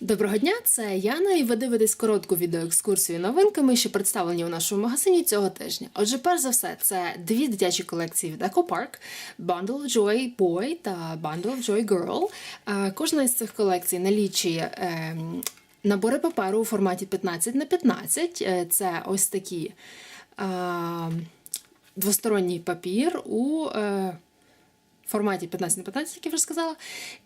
Доброго дня, це Яна, і ви дивитесь коротку відеоекскурсію новинками, що представлені у нашому магазині цього тижня. Отже, перш за все, це дві дитячі колекції від EcoPark Bundle of Joy Boy та Bundle of Joy Girl. Е, Кожна із цих колекцій налічує ем, набори паперу у форматі 15 на 15. Е, Це ось такі е, двосторонній папір у. Форматі 15 на 15, як я вже сказала.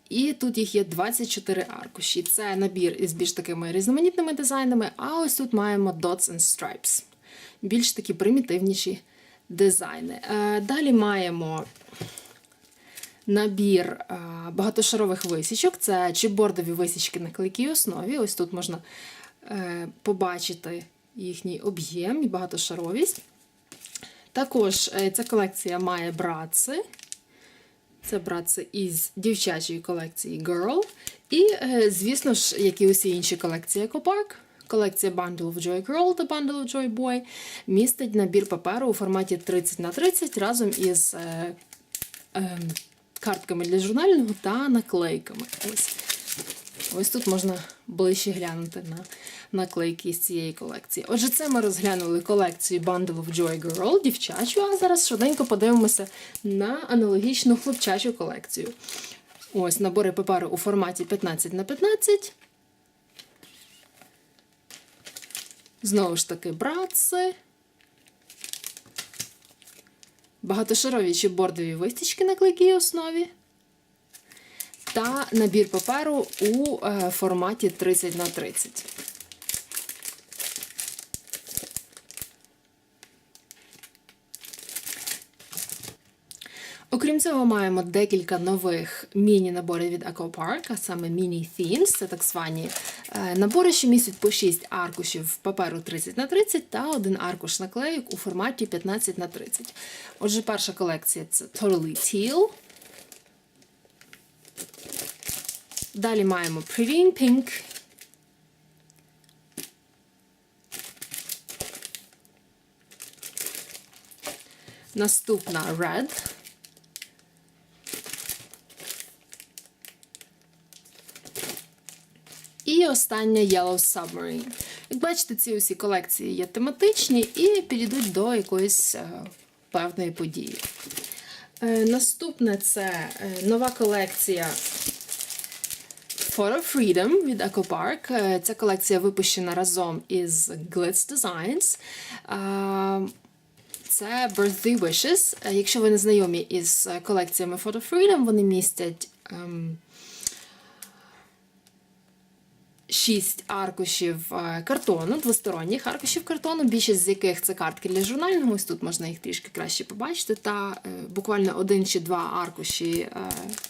І тут їх є 24 аркуші. Це набір із більш такими різноманітними дизайнами. А ось тут маємо Dots and Stripes. Більш такі примітивніші дизайни. Е, Далі маємо набір е, багатошарових висічок. Це чіпбордові висічки на клейкій основі. Ось тут можна е, побачити їхній об'єм і багатошаровість. Також ця колекція має братси. Це братце із дівчачої колекції Girl. І, е, звісно ж, як і усі інші колекції Екопарк, колекція Bundle of Joy Girl та Bundle of Joy Boy містить набір паперу у форматі 30 на 30 разом із е, е, картками для журнального та наклейками. Ось. Ось тут можна ближче глянути на наклейки з цієї колекції. Отже, це ми розглянули колекцію Bundle of Joy Girl, дівчачу, а зараз швиденько подивимося на аналогічну хлопчачу колекцію. Ось набори паперу у форматі 15 на 15. Знову ж таки, братси. Багатошарові чи бордові вистічки на клейкій основі та набір паперу у е, форматі 30 на 30. Окрім цього, маємо декілька нових міні-наборів від EcoPark, а саме міні-themes. Це так звані е, набори, що містять по 6 аркушів паперу 30 на 30 та один аркуш наклейок у форматі 15 на 30. Отже, перша колекція це Totally Teal. Далі маємо Pretty in Pink. Наступна Red. І остання Yellow Submarine. Як бачите, ці усі колекції є тематичні і підійдуть до якоїсь е, певної події. Е, наступне це е, нова колекція Photo Freedom від EcoPark. Park. Ця колекція випущена разом із Glitz Designs. Е, Це Birthday Wishes. Е, Якщо ви не знайомі із е, колекціями Photo Freedom, вони містять. Шість аркушів е, картону, двосторонніх аркушів картону, більшість з яких це картки для журнального. Ось тут можна їх трішки краще побачити. Та е, буквально один чи два аркуші е,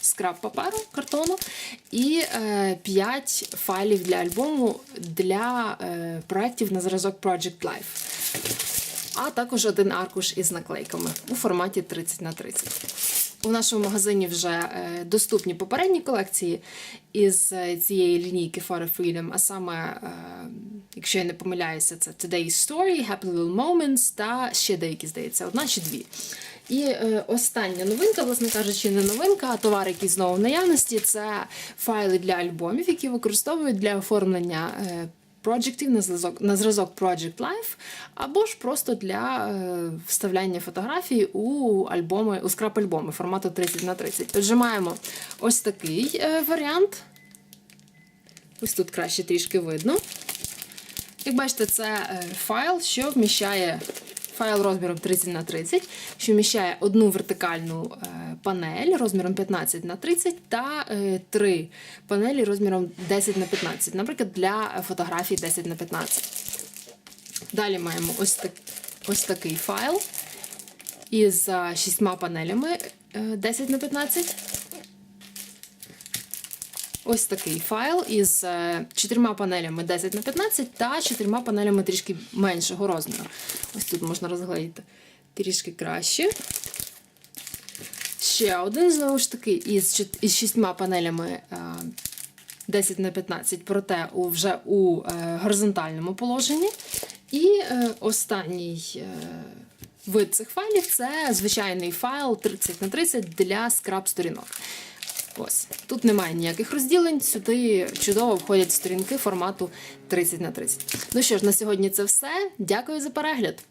скраб паперу картону, і п'ять файлів для альбому для е, проєктів на зразок Project Life. А також один аркуш із наклейками у форматі 30 на 30. У нашому магазині вже е, доступні попередні колекції із е, цієї лінійки Photo Freedom, а саме, е, якщо я не помиляюся, це Today's Story, Happy Little Moments та ще деякі, здається, одна чи дві. І остання новинка, власне кажучи, не новинка, а товар, який знову в наявності, це файли для альбомів, які використовують для оформлення. Проджектів на зразок, на зразок Project Life, або ж просто для е, вставляння фотографій у альбоми, у скрап-альбоми формату 30 на 30. Отже, маємо ось такий е, варіант. Ось тут краще трішки видно. Як бачите, це е, файл, що вміщає файл розміром 30 на 30, що вміщає одну вертикальну панель розміром 15 на 30 та е, три панелі розміром 10 на 15, наприклад, для фотографій 10 на 15. Далі маємо ось, так, ось такий файл із е, шістьма панелями е, 10 на 15. Ось такий файл із е, чотирма панелями 10 на 15 та чотирма панелями трішки меншого розміру. Ось тут можна розглядіти трішки краще. Ще один, знову ж таки, із, із шістьма панелями е, 10 на 15, проте вже у е, горизонтальному положенні. І е, останній е, вид цих файлів це звичайний файл 30 на 30 для скраб сторінок. Ось тут немає ніяких розділень. Сюди чудово входять сторінки формату 30 на 30. Ну що ж, на сьогодні це все. Дякую за перегляд.